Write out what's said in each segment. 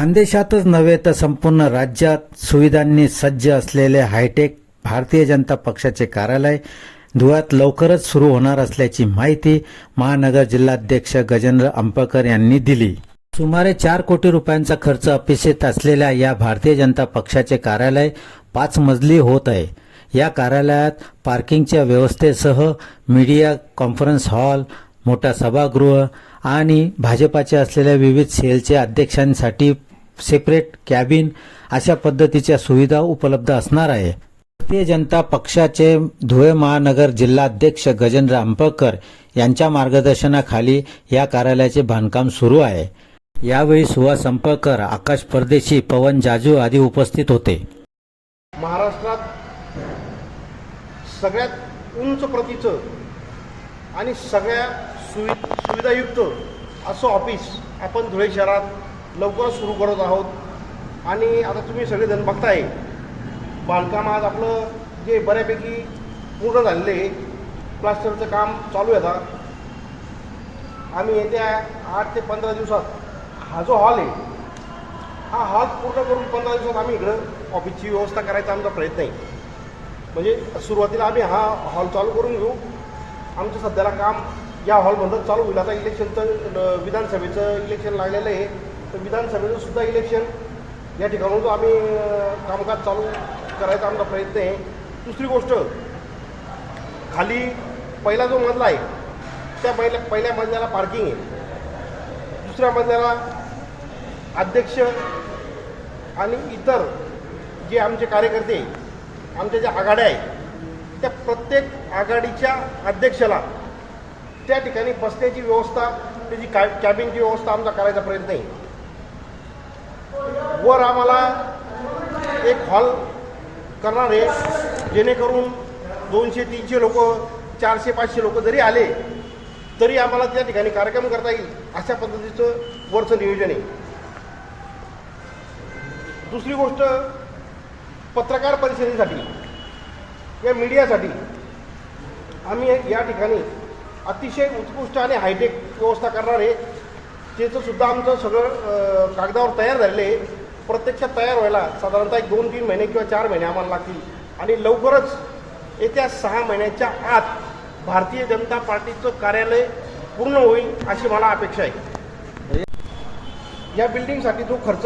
खानदेशातच नव्हे तर संपूर्ण राज्यात सुविधांनी सज्ज असलेले हायटेक भारतीय जनता पक्षाचे कार्यालय धुळ्यात लवकरच सुरू होणार असल्याची माहिती महानगर जिल्हाध्यक्ष गजेंद्र अंपकर यांनी दिली. सुमारे चार कोटी रुपयांचा खर्च अपेक्षित असलेल्या या भारतीय जनता पक्षाचे कार्यालय पाच मजली होत आहे. या कार्यालयात पार्किंगच्या व्यवस्थेसह मीडिया कॉन्फरन्स हॉल मोठा सभागृह आणि भाजपाचे असलेल्या विविध सेलच्या अध्यक्षांसाठी सेपरेट कॅबिन अशा पद्धतीच्या सुविधा उपलब्ध असणार आहे. भारतीय जनता पक्षाचे धुळे महानगर जिल्हाध्यक्ष गजेंद्र अंपकर यांच्या मार्गदर्शनाखाली या कार्यालयाचे बांधकाम सुरू आहे. यावेळी सुहास संपळकर आकाश परदेशी पवन जाजू आदी उपस्थित होते. महाराष्ट्रात सगळ्यात उंच प्रतीचं आणि सगळ्या सुवि सुविधायुक्त असं ऑफिस आपण धुळे शहरात लवकरच सुरू करत आहोत. आणि आता तुम्ही सगळेजण बघताय बांधकाम आज आपलं जे बऱ्यापैकी पूर्ण झालेलं आहे. प्लास्टरचं काम चालू आहे आता. आम्ही येत्या आठ ते पंधरा दिवसात हा जो हॉल आहे हा हॉल पूर्ण करून पंधरा दिवसात आम्ही इकडं ऑफिसची व्यवस्था करायचा आमचा प्रयत्न आहे. म्हणजे सुरुवातीला आम्ही हा हॉल चालू करून घेऊ. आमचं सध्याला काम या हॉलमधून चालू होईल. आता इलेक्शनचं विधानसभेचं इलेक्शन लागलेलं आहे. तर विधानसभेचं सुद्धा इलेक्शन या ठिकाणून आम्ही कामकाज चालू करायचा आमचा प्रयत्न आहे. दुसरी गोष्ट खाली पहिला जो मजला आहे त्या पहिल्या पहिल्या मजल्याला पार्किंग आहे. दुसऱ्या मजल्याला अध्यक्ष आणि इतर जे आमचे कार्यकर्ते आमच्या ज्या आघाड्या आहेत त्या प्रत्येक आघाडीच्या अध्यक्षाला त्या ठिकाणी बसण्याची व्यवस्था त्याची काय कॅबिनची व्यवस्था आमचा करायचा प्रयत्न आहे. वर आम्हाला एक हॉल करणार आहे. जेणेकरून दोनशे तीनशे लोक चारशे पाचशे लोक जरी आले तरी आम्हाला त्या ठिकाणी कार्यक्रम करता येईल अशा पद्धतीचं वरचं नियोजन आहे. दुसरी गोष्ट पत्रकार परिषदेसाठी या मीडियासाठी आम्ही या ठिकाणी अतिशय उत्कृष्ट आणि हायटेक व्यवस्था करणार आहे. त्याचं सुद्धा आमचं सगळं कागदावर तयार झालेलं आहे. प्रत्यक्षात तयार व्हायला साधारणतः एक दोन तीन महिने किंवा चार महिने आम्हाला लागतील. आणि लवकरच येत्या सहा महिन्याच्या आत भारतीय जनता पार्टीचं कार्यालय पूर्ण होईल अशी मला अपेक्षा आहे. या बिल्डिंगसाठी जो खर्च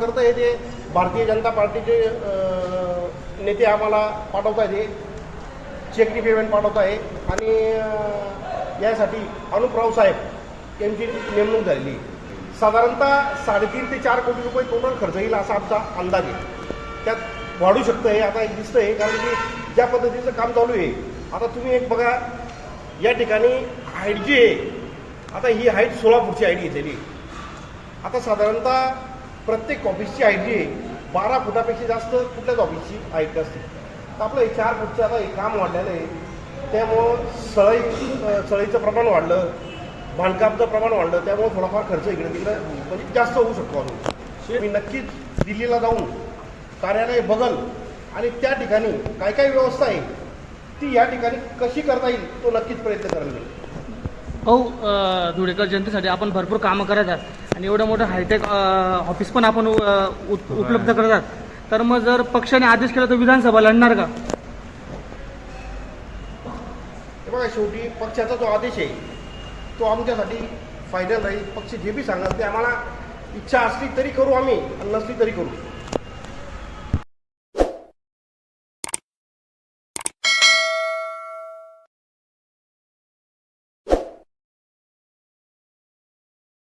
करत आहे ते भारतीय जनता पार्टीचे नेते आम्हाला पाठवत आहे चेकनी पेमेंट पाठवत आहे. आणि यासाठी अनुपराव साहेब यांची नेमणूक झालेली आहे. साधारणतः साडेतीन ते चार कोटी रुपये टोटल खर्च येईल असा आमचा अंदाज आहे. त्यात वाढू शकतं हे आता दिसतं आहे कारण की ज्या पद्धतीचं काम चालू आहे आता तुम्ही एक बघा या ठिकाणी हाईट जी आहे आता ही हाईट सोळा फूटची हाईट घेतलेली आता साधारणतः प्रत्येक ऑफिसची हाईट जी आहे बारा फुटापेक्षा जास्त कुठल्याच ऑफिसची हाईट असते तर आपलं हे चार फूटचं आता हे काम वाढलेलं आहे त्यामुळं सळई सळईचं प्रमाण वाढलं बांधकामचं प्रमाण वाढलं त्यामुळं थोडाफार खर्च इकडे तिकडे म्हणजे जास्त होऊ शकतो अजून. मी नक्कीच दिल्लीला जाऊन कार्यालय बघल आणि त्या ठिकाणी काय काय व्यवस्था आहे ती या ठिकाणी कशी करता येईल तो नक्कीच प्रयत्न करेल मी भाऊ अ, धुळेकर जनतेसाठी आपण भरपूर कामं करत आहात आणि एवढं मोठं हायटेक ऑफिस पण आपण उप- उपलब्ध करत आहात. तर मग जर पक्षाने आदेश केला तर विधानसभा लढणार का? हे बघा शेवटी पक्षाचा जो आदेश आहे तो आमच्यासाठी फायदा राहील. पक्ष जे बी सांगाल ते आम्हाला इच्छा असली तरी करू आम्ही आणि नसली तरी करू.